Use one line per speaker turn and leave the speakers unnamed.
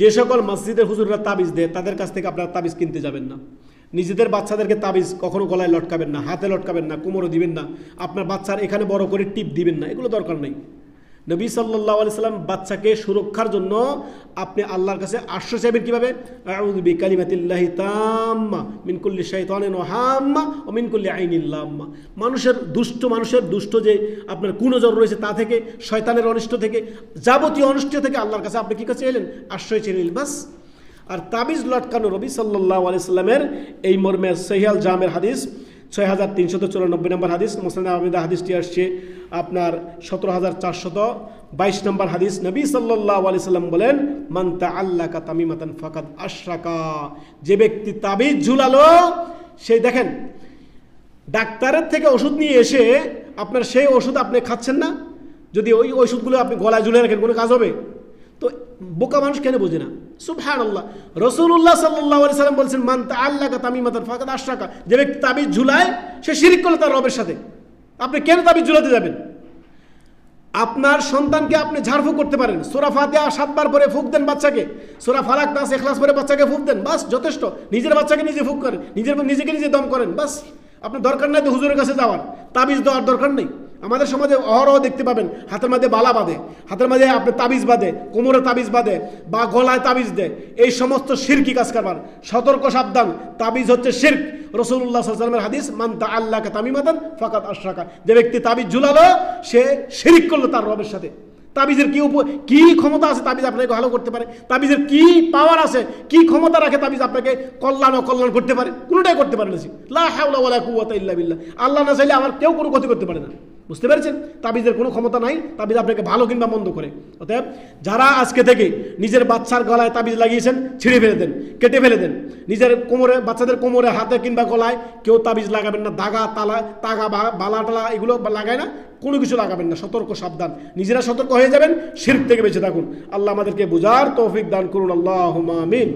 যে সকল মসজিদের হুজুররা তাবিজ দেয়, তাদের কাছ থেকে আপনারা তাবিজ কিনতে যাবেন না। নিজেদের বাচ্চাদেরকে তাবিজ কখনো গলায় লটকাবেন না, হাতে লটকাবেন না, কোমরও দিবেন না। আপনার বাচ্চার এখানে বড় করে টিপ দিবেন না, এগুলো দরকার নেই। নবী সাল্লাহ আলি সাল্লাম বাচ্চাকে সুরক্ষার জন্য আপনি আল্লাহর কাছে আশ্রয় চাইবেন কীভাবে? আউযু বিকালিমাতিল্লাহি তাম্মা মিন কুল্লি শাইতানিন ওয়া হাম্মা ও মিন কুল্লি আইনিল লাম্মা। মানুষের, দুষ্ট মানুষের, দুষ্ট যে আপনার কুনজর রয়েছে তা থেকে, শয়তানের অনিষ্ট থেকে, যাবতীয় অনিষ্ট থেকে আল্লাহর কাছে আপনি কী কাছে এলেন? আশ্রয় চেয়ে বাস। আর তাবিজ লটকানো রবি সাল্লাহ আলাইস্লামের এই মর্মে সহিয়াল জামের হাদিস ছয় হাজার তিনশত চুরানব্বই নম্বর হাদিস মোসলাম আহমেদা হাদিসটি আসছে আপনার সতেরো হাজার চারশত বাইশ নম্বর হাদিস। নবী সাল্লাহ আলি সাল্লাম বলেন মান্তা আল্লাহ কা তামিমাতান ফাকাদ আশরাকা। যে ব্যক্তি তাবিজ ঝুলালো সেই দেখেন, ডাক্তারের থেকে ওষুধ নিয়ে এসে আপনার সেই ওষুধ আপনি খাচ্ছেন না? যদি ওই ওষুধগুলো আপনি গলায় ঝুলে রাখেন, কোনো কাজ হবে? বোকা মানুষ কেন বোঝে না? সুবহান আল্লাহ রসুল্লাহ সাল্লাহ সাল্লাম বলছেন, মান তা আল্লাহ তামিমাতান ফাকাদ আশরাকা। যে ব্যক্তি তাবিজ ঝুলায়, সে শিরিক করল তার রবের সাথে। আপনি কেন তাবিজ ঝুলাতে যাবেন? আপনার সন্তানকে আপনি ঝাড়ফুঁক করতে পারেন। সোরা ফাতিহা সাতবার পরে ফুক দেন বাচ্চাকে। সোরা ফালাক নাস এখলাস পরে বাচ্চাকে ফুক দেন। বাস, যথেষ্ট। নিজের বাচ্চাকে নিজে ফুক করেন। নিজের নিজেকে নিজে দম করেন। বাস, আপনার দরকার নাই তো হুজুরের কাছে যাওয়ার। তাবিজ দেওয়ার দরকার নেই। আমাদের সমাজে অহরহ দেখতে পাবেন। হাতের মাঝে বালা বাঁধে, হাতের মাঝে আপনি তাবিজ বাঁধে, কোমরে তাবিজ বাঁধে বা গলায় তাবিজ দেয়। এই সমস্ত শিরকি কাজ কারবার। সতর্ক, সাবধান। তাবিজ হচ্ছে শির্ক। রসুল্লাহ সাল্লামের হাদিস মান্তা আল্লাহকে তামিমাদান ফাকাত আশরাকা। যে ব্যক্তি তাবিজ ঝুলালো, সে শিরিক করল তার রবের সাথে। তাবিজের কি উপ কি ক্ষমতা আছে তাবিজ আপনাকে ভালো করতে পারে? তাবিজের কি পাওয়ার আছে? কি ক্ষমতা রাখে তাবিজ আপনাকে কল্যাণ অকল্যাণ করতে পারে? কোনোটাই করতে পারে না। লা হাওলা ওয়ালা কুওয়াতা বিল্লাহ। আল্লাহ না চাইলে আমার কেউ কোনো ক্ষতি করতে পারে না। বুঝতে পেরেছেন? তাবিজের কোনো ক্ষমতা নাই, তাবিজ আপনাকে ভালো কিংবা মন্দ করে। অতএব যারা আজকে থেকে নিজের বাচ্চার গলায় তাবিজ লাগিয়েছেন, ছিঁড়ে ফেলে দেন, কেটে ফেলে দেন। নিজের কোমরে, বাচ্চাদের কোমরে, হাতে কিংবা গলায় কেউ তাবিজ লাগাবেন না, দাগা, তালা, তাগা বালা, টালা এগুলো লাগায় না, কোনো কিছু লাগাবেন না, সতর্ক, সাবধান। নিজেরা সতর্ক হয়ে যাবেন, শির্ক থেকে বেঁচে থাকুন। আল্লাহ আমাদেরকে বোঝার তৌফিক দান করুন আল্লাহ আমিন।